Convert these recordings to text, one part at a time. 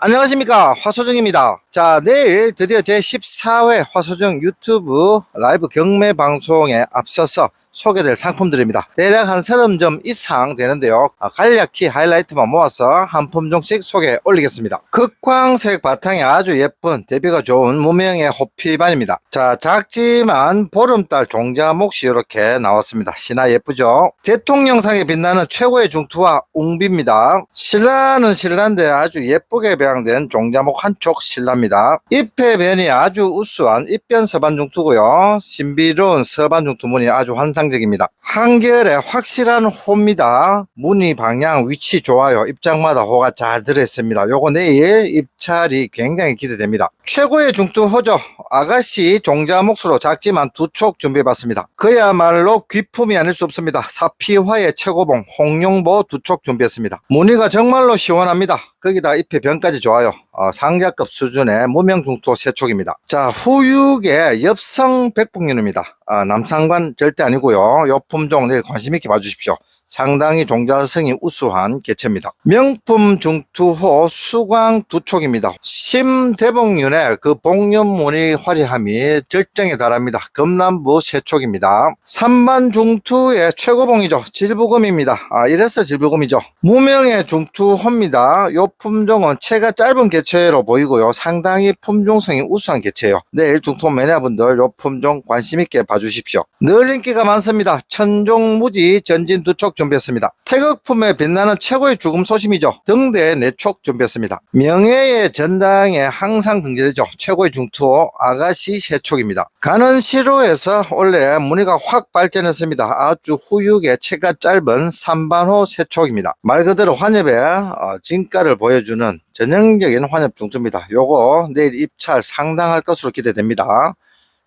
안녕하십니까. 화소정입니다. 자 내일 드디어 제14회 화소정 유튜브 라이브 경매 방송에 앞서서 소개될 상품들입니다. 대략 한 30점 이상 되는데요. 아, 간략히 하이라이트만 모아서 한 품종씩 소개 올리겠습니다. 극광색 바탕이 아주 예쁜 대비가 좋은 무명의 호피반입니다. 자 작지만 보름달 종자 몫이 이렇게 나왔습니다. 신화 예쁘죠? 대통령상에 빛나는 최고의 중투와 웅비입니다. 신라는 신라인데 아주 예쁘게 배양된 종자목 한쪽 신라입니다. 잎의 변이 아주 우수한 잎변 서반 중투고요. 신비로운 서반 중투 무늬 아주 환상 적입니다. 한결에 확실한 호입니다. 무늬 방향 위치 좋아요. 입장마다 호가 잘 들어있습니다. 요거 내일 입 찰이 굉장히 기대됩니다. 최고의 중투호죠 아가씨 종자 몫으로 작지만 두 촉 준비해봤습니다. 그야말로 귀품이 아닐 수 없습니다. 사피화의 최고봉 홍룡보 두 촉 준비했습니다. 무늬가 정말로 시원합니다. 거기다 잎의 변까지 좋아요. 어, 상자급 수준의 무명 중투 세 촉입니다. 자 후육의 엽성 백봉윤입니다. 아, 남상관 절대 아니고요. 요 품종 관심 있게 봐주십시오 상당히 종자성이 우수한 개체입니다. 명품 중투호 수광 두 촉입니다. 심대봉윤의 그 복륜 무늬 화려함이 절정에 달합니다. 금남부 세 촉입니다. 3반 중투의 최고봉이죠. 질부금입니다. 아, 이래서 질부금이죠. 무명의 중투호입니다. 요 품종은 채가 짧은 개체로 보이고요. 상당히 품종성이 우수한 개체예요. 내일 중투 매니아분들 요 품종 관심 있게 봐주십시오. 늘 인기가 많습니다. 천종무지 전진 두촉 준비했습니다. 태극품에 빛나는 최고의 죽음 소심이죠. 등대 네촉 준비했습니다. 명예의 전당에 항상 등재되죠. 최고의 중투 아가씨 세촉입니다. 가는 시로에서 원래 무늬가 확 발전했습니다. 아주 후육의 채가 짧은 삼반호 세촉입니다. 말 그대로 환엽의 어, 진가를 보여주는 전형적인 환엽 중투입니다. 요거 내일 입찰 상당할 것으로 기대됩니다.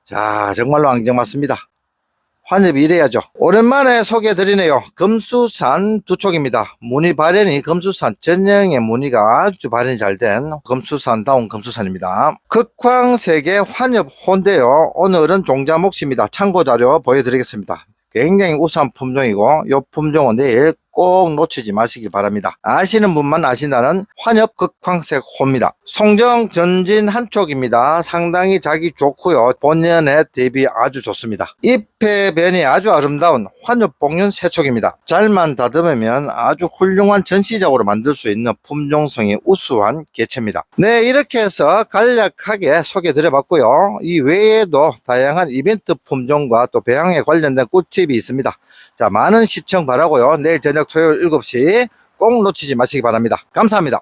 자 정말로 안경 맞습니다. 환엽이 이래야죠. 오랜만에 소개해드리네요. 금수산 두 촉입니다. 무늬 발현이 금수산 전형의 무늬가 아주 발현이 잘 된 금수산다운 금수산입니다. 극황색의 환엽 호인데요. 오늘은 종자 몫입니다. 참고자료 보여드리겠습니다. 굉장히 우수한 품종이고 이 품종은 내일 꼭 놓치지 마시기 바랍니다. 아시는 분만 아신다는 환엽 극황색 호입니다. 송정 전진 한쪽입니다. 상당히 자기 좋고요. 본연의 대비 아주 좋습니다. 잎의 변이 아주 아름다운 환엽 복륜 세촉입니다. 잘만 다듬으면 아주 훌륭한 전시작으로 만들 수 있는 품종성이 우수한 개체입니다. 네 이렇게 해서 간략하게 소개해 드려봤고요. 이 외에도 다양한 이벤트 품종과 또 배양에 관련된 꿀팁이 있습니다. 자 많은 시청 바라고요. 내일 저녁 토요일 7시 꼭 놓치지 마시기 바랍니다. 감사합니다.